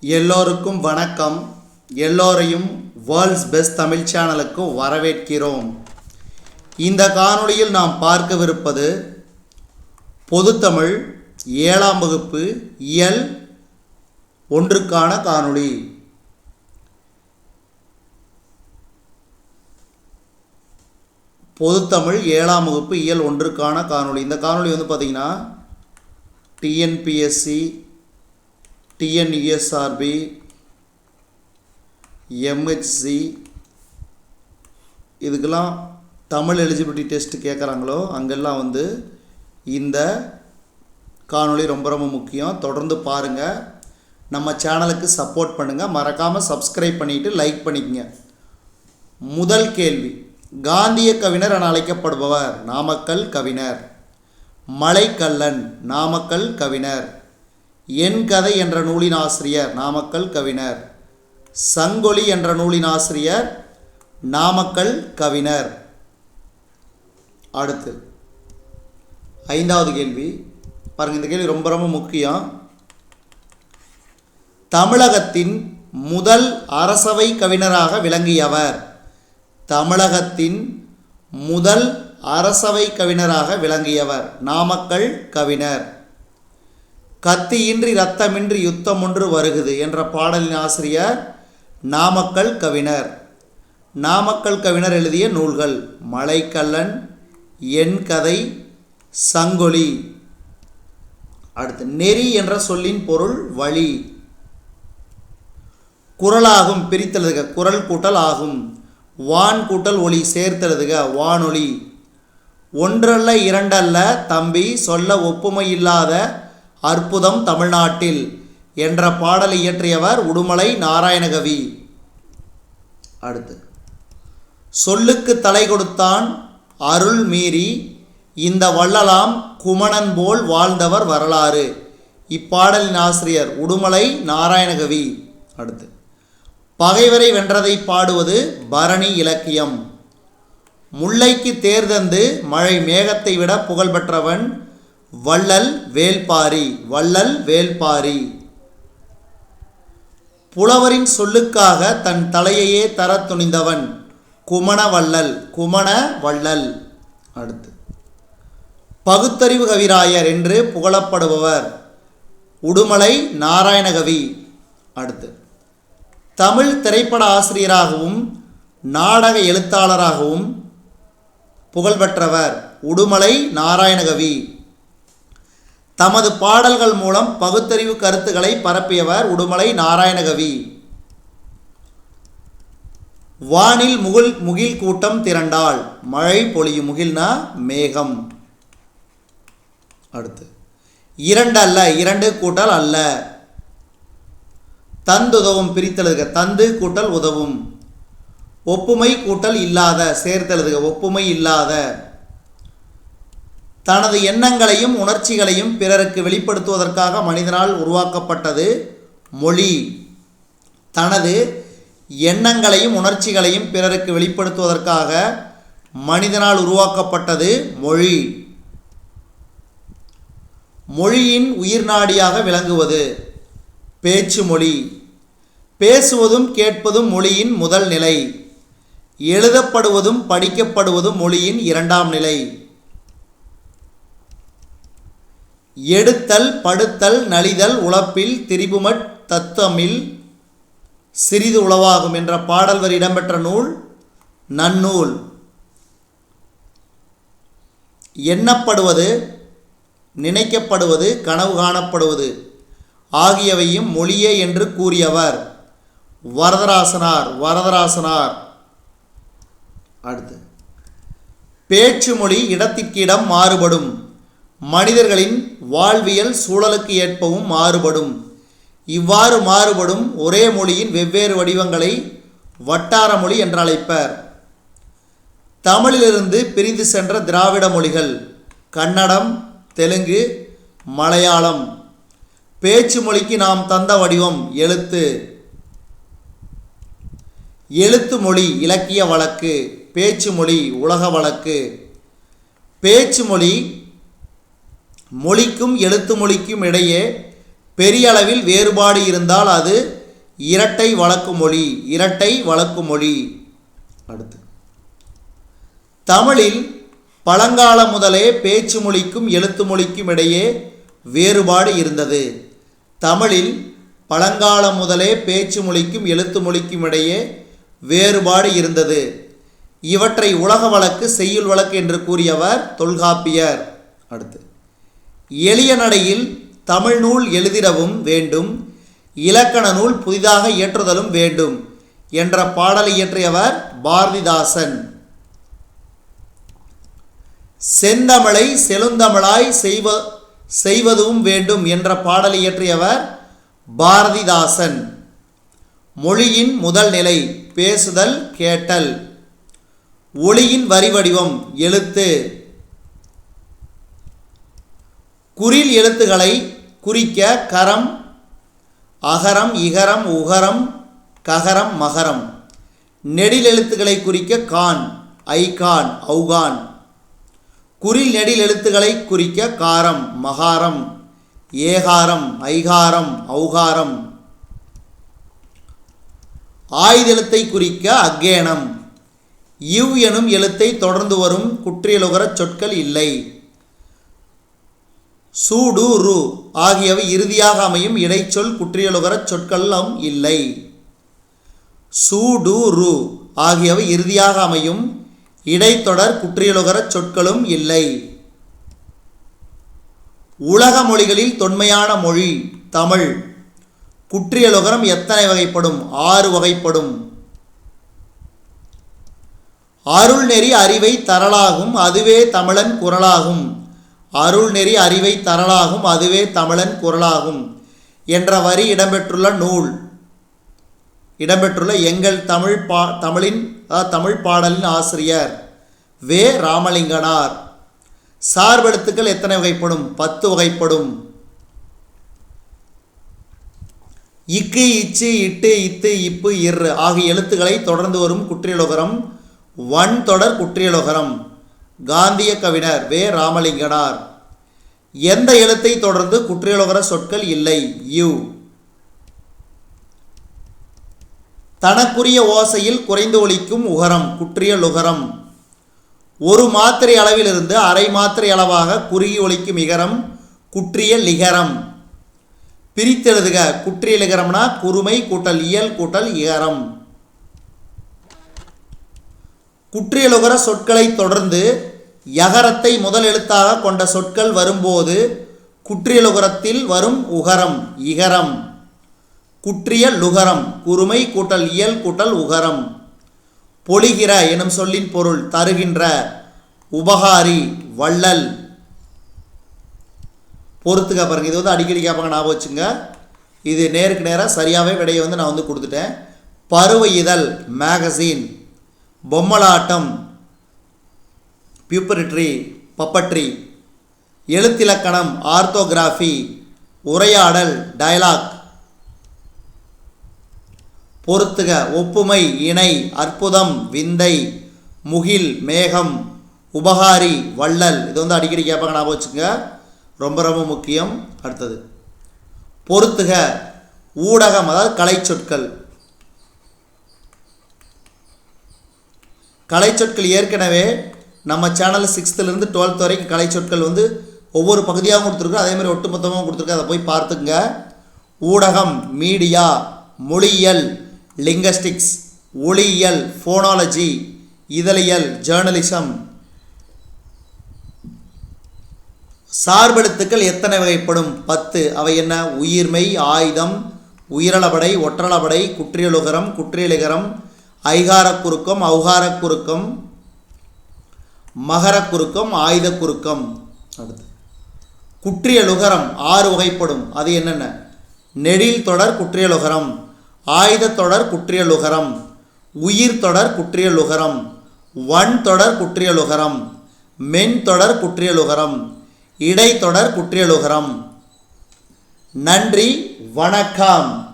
எல்லோருக்கும் வணக்கம். எல்லோரையும் வேர்ல்ட்ஸ் பெஸ்ட் தமிழ் சேனலுக்கு வரவேற்கிறோம். இந்த காணொளியில் நாம் பார்க்கவிருப்பது பொதுத்தமிழ் ஏழாம் வகுப்பு இயல் ஒன்றுக்கான காணொளி. பொதுத்தமிழ் ஏழாம் வகுப்பு இயல் ஒன்றுக்கான காணொளி. இந்த காணொளி வந்து பார்த்திங்கன்னா டிஎன்பிஎஸ்சி டிஎன்இஎஸ்ஆர்பி எம்ஹெச்சி இதுக்கெல்லாம் தமிழ் எலிஜிபிலிட்டி டெஸ்ட் கேட்குறாங்களோ அங்கெல்லாம் வந்து இந்த காணொளி ரொம்ப ரொம்ப முக்கியம். தொடர்ந்து பாருங்கள் நம்ம சேனலுக்கு சப்போர்ட் பண்ணுங்கள் மறக்காமல் சப்ஸ்கிரைப் பண்ணிவிட்டு லைக் பண்ணிக்கங்க. முதல் கேள்வி. காந்திய கவிஞர் என அழைக்கப்படுபவர் நாமக்கல் கவிஞர். மலைக்கல்லன் நாமக்கல் கவிஞர். என் கதை என்ற நூலின் ஆசிரியர் நாமக்கல் கவிஞர். சங்கொலி என்ற நூலின் ஆசிரியர் நாமக்கல் கவிஞர். அடுத்து ஐந்தாவது கேள்வி. பாருங்கள் இந்த கேள்வி ரொம்ப ரொம்ப முக்கியம். தமிழகத்தின் முதல் அரசவை கவிஞராக விளங்கியவர். தமிழகத்தின் முதல் அரசவை கவிஞராக விளங்கியவர் நாமக்கல் கவிஞர். கத்தியின்றி ரத்தமின்றி யுத்தம் ஒன்று வருகுது என்ற பாடலின் ஆசிரியர் நாமக்கல் கவிஞர். நாமக்கல் கவிஞர் எழுதிய நூல்கள் மலைக்கல்லன் என் கதை சங்கொலி. அடுத்து நெறி என்ற சொல்லின் பொருள் வழி. குரலாகும் பிரித்தெழுதுக குரல் கூட்டல் ஆகும். வான் கூட்டல் ஒளி சேர்த்தெழுதுக வானொலி. ஒன்றல்ல இரண்டல்ல தம்பி சொல்ல ஒப்புமை இல்லாத அற்புதம் தமிழ்நாட்டில் என்ற பாடலை இயற்றியவர் உடுமலை நாராயணகவி. அடுத்து சொல்லுக்கு தலை கொடுத்தான் அருள் மீறி இந்த வள்ளலாம் குமணன் போல் வாழ்ந்தவர் வரலாறு. இப்பாடலின் ஆசிரியர் உடுமலை நாராயணகவி. அடுத்து பகைவரை வென்றதை பாடுவது பரணி இலக்கியம். முல்லைக்கு தேர்தந்து மழை மேகத்தை விட புகழ்பெற்றவன் வள்ளல் வேல்பாரி வள்ளல் வேல்பாரி. புலவரின் சொல்லுக்காக தன் தலையையே தர துணிந்தவன் குமண வள்ளல் குமண வள்ளல். அடுத்து. பகுத்தறிவு கவிராயர் என்று புகழப்படுபவர் உடுமலை நாராயணகவி. அடுத்து. தமிழ் திரைப்பட ஆசிரியராகவும் நாடக எழுத்தாளராகவும் புகழ்பெற்றவர் உடுமலை நாராயணகவி. தமது பாடல்கள் மூலம் பகுத்தறிவு கருத்துக்களை பரப்பியவர் உடுமலை நாராயணகவி. வானில் முகில் முகில் கூட்டம் திரண்டால் மழை பொழியும் முகில்னா மேகம். அடுத்து. இரண்டு அல்ல இரண்டு கூட்டல் அல்ல. தந்துதவும் பிரித்தெழுதுக. தந்து கூட்டல் உதவும். ஒப்புமை கூட்டல் இல்லாத சேர்த்தெழுதுக. ஒப்புமை இல்லாத. தனது எண்ணங்களையும் உணர்ச்சிகளையும் பிறருக்கு வெளிப்படுத்துவதற்காக மனிதனால் உருவாக்கப்பட்டது மொழி. தனது எண்ணங்களையும் உணர்ச்சிகளையும் பிறருக்கு வெளிப்படுத்துவதற்காக மனிதனால் உருவாக்கப்பட்டது மொழி. மொழியின் உயிர்நாடியாக விளங்குவது. பேச்சு மொழி. பேசுவதும் கேட்பதும் மொழியின் முதல் நிலை. எழுதப்படுவதும் படிக்கப்படுவதும் மொழியின் இரண்டாம் நிலை. எடுத்தல் படுத்தல் நலிதல் உழப்பில் திரிபுமட் தத்தமில் சிறிது உளவாகும் என்ற பாடல் வரி இடம்பெற்ற நூல் நன்னூல். எண்ணப்படுவது நினைக்கப்படுவது கனவு காணப்படுவது ஆகியவையும் மொழியே என்று கூறியவர். வரதராசனார் வரதராசனார். அடுத்து. பேச்சு மொழி இடத்திற்கு இடம் மாறுபடும். மனிதர்களின் வாழ்வியல் சூழலுக்கு ஏற்பவும் மாறுபடும். இவ்வாறு மாறுபடும் ஒரே மொழியின் வெவ்வேறு வடிவங்களை வட்டார மொழி என்று அழைப்பர். தமிழிலிருந்து பிரிந்து சென்ற திராவிட மொழிகள் கன்னடம் தெலுங்கு மலையாளம். பேச்சு மொழிக்கு நாம் தந்த வடிவம் எழுத்து. எழுத்து மொழி இலக்கிய வழக்கு பேச்சு மொழி உலக வழக்கு. பேச்சு மொழி மொழிக்கும் எழுத்து மொழிக்கும் இடையே பெரிய அளவில் வேறுபாடு இருந்தால் அது இரட்டை வழக்கு மொழி இரட்டை வழக்கு மொழி அடுத்து. தமிழில் பழங்கால முதலே பேச்சு மொழிக்கும் எழுத்து மொழிக்கும் இடையே வேறுபாடு இருந்தது. தமிழில் பழங்காலம் முதலே பேச்சு மொழிக்கும் எழுத்து மொழிக்கும் இடையே வேறுபாடு இருந்தது. இவற்றை உலக வழக்கு செய்யுள் வழக்கு என்று கூறியவர் தொல்காப்பியர். அடுத்து. எளிய நடையில் தமிழ் நூல் எழுதிடவும் வேண்டும் இலக்கண நூல் புதிதாக இயற்றுதலும் வேண்டும் என்ற பாடலை இயற்றியவர் பாரதிதாசன். செந்தமிழை செழுந்தமிழாய் செய்வ செய்வதும் வேண்டும் என்ற பாடலை இயற்றியவர் பாரதிதாசன். மொழியின் முதல் நிலை பேசுதல் கேட்டல். ஒளியின் வரி வடிவம் எழுத்து. குறில் எழுத்துக்களை குறிக்க கரம் அகரம் இகரம் உகரம் ககரம் மகரம். நெடில் எழுத்துக்களை குறிக்க கான் ஐகான் அவுகான் குறில் நெடில் எழுத்துக்களை குறிக்க காரம் மகாரம் ஏகாரம் ஐகாரம் ஔகாரம். ஆயுதெழுத்தை குறிக்க அக்கேனம் இவ் எனும் எழுத்தை தொடர்ந்து வரும் குற்றியலுகரச் சொற்கள் இல்லை. சூடு ரு ஆகியவை இறுதியாக அமையும் இடைச்சொல் குற்றியலுகரச் சொற்களும் இல்லை. சூடு ரு ஆகியவை இறுதியாக அமையும் இடைத்தொடர் குற்றியலுகரச் சொற்களும் இல்லை. உலக மொழிகளில் தொன்மையான மொழி தமிழ். குற்றியலுகரம் எத்தனை வகைப்படும்? ஆறு வகைப்படும். அருள் நெறி அறிவை தரலாகும் அதுவே தமிழன் குரலாகும். அருள் நெறி அறிவை தரலாகும் அதுவே தமிழன் குரலாகும் என்ற வரி இடம்பெற்றுள்ள நூல். இடம்பெற்றுள்ள எங்கள் தமிழ் பா தமிழின் அதாவது தமிழ் பாடலின் ஆசிரியர் வே. ராமலிங்கனார். சார்பெழுத்துக்கள் எத்தனை வகைப்படும்? பத்து வகைப்படும். இக்கு இச்சு இட்டு இத்து இப்பு இரு ஆகிய எழுத்துக்களை தொடர்ந்து வரும் குற்றியலுகரம் வன் தொடர் குற்றியலுகரம். காந்திய கவிஞர் வே. ராமலிங்கனார். எந்த எழுத்தை தொடர்ந்து குற்றியலுகர சொற்கள் இல்லை? யு. தனக்குரிய ஓசையில் குறைந்து ஒலிக்கும் உகரம் குற்றியலுகரம். ஒரு மாத்திரை அளவிலிருந்து அரை மாத்திரை அளவாக குறுகி ஒலிக்கும் இகரம் குற்றிய லிகரம். பிரித்தெழுதுக குற்றிய லிகரம்னா குறுமை கூட்டல் இயல் கூட்டல் இகரம். குற்றியலுகர சொற்களை தொடர்ந்து யகரத்தை முதல் எழுத்தாக கொண்ட சொற்கள் வரும்போது குற்றியலுகரத்தில் வரும் உகரம் இகரம். குற்றிய லுகரம் குறுமை கூட்டல் இயல் கூட்டல் உகரம். பொழிகிற எனும் சொல்லின் பொருள் தருகின்ற உபகாரி வள்ளல். பொறுத்துக்க பாருங்க. இது வந்து அடிக்கடி கேட்பாங்க ஞாபகம் வச்சுங்க. இது நேருக்கு நேராக சரியாகவே விடையை வந்து நான் வந்து கொடுத்துட்டேன். பருவ இதழ் மேகசின் பொம்மலாட்டம் பியூப்பரிட்ரி பப்பட்ரி எழுத்திலக்கணம் ஆர்த்தோகிராஃபி உரையாடல் டயலாக் பொருத்துக ஒப்புமை இணை அற்புதம் விந்தை முகில் மேகம் உபகாரி வள்ளல். இது வந்து அடிக்கடி கேட்பாங்க ஞாபகம் வச்சுங்க ரொம்ப ரொம்ப முக்கியம். அடுத்தது பொருத்துக ஊடகம் அதாவது கலைச்சொற்கள். கலைச்சொற்கள் ஏற்கனவே நம்ம சேனல் சிக்ஸ்த்துலேருந்து டுவெல்த் வரைக்கும் கலைச்சொற்கள் வந்து ஒவ்வொரு பகுதியாகவும் கொடுத்துருக்கோம். அதே மாதிரி ஒட்டுமொத்தமாகவும் கொடுத்துருக்கோம். அதை போய் பார்த்துங்க ஊடகம் மீடியா மொழியியல் லிங்கஸ்டிக்ஸ் ஒளியியல் ஃபோனாலஜி இதழியல் ஜேர்னலிசம் சார்பெழுத்துக்கள் எத்தனை வகைப்படும்? பத்து. அவை என்ன? உயிர்மெய் ஆயுதம் உயிரளபடை ஒற்றளபடை குற்றியலுகரம் குற்றியலிகரம் ஐகாரக்குறுக்கம் குறுக்கம் ஔகாரக் குறுக்கம் மகரக் குறுக்கம் ஆயுதக் குறுக்கம் அடுத்து. குற்றியலுகரம் ஆறு வகைப்படும். அது என்னென்ன? நெடில் தொடர் குற்றியலுகரம் ஆயுதத் தொடர் குற்றியலுகரம் உயிர் தொடர் குற்றியலுகரம் வன் தொடர் குற்றியலுகரம் மென் தொடர் குற்றியலுகரம் இடைத்தொடர் குற்றியலுகரம். நன்றி வணக்கம்.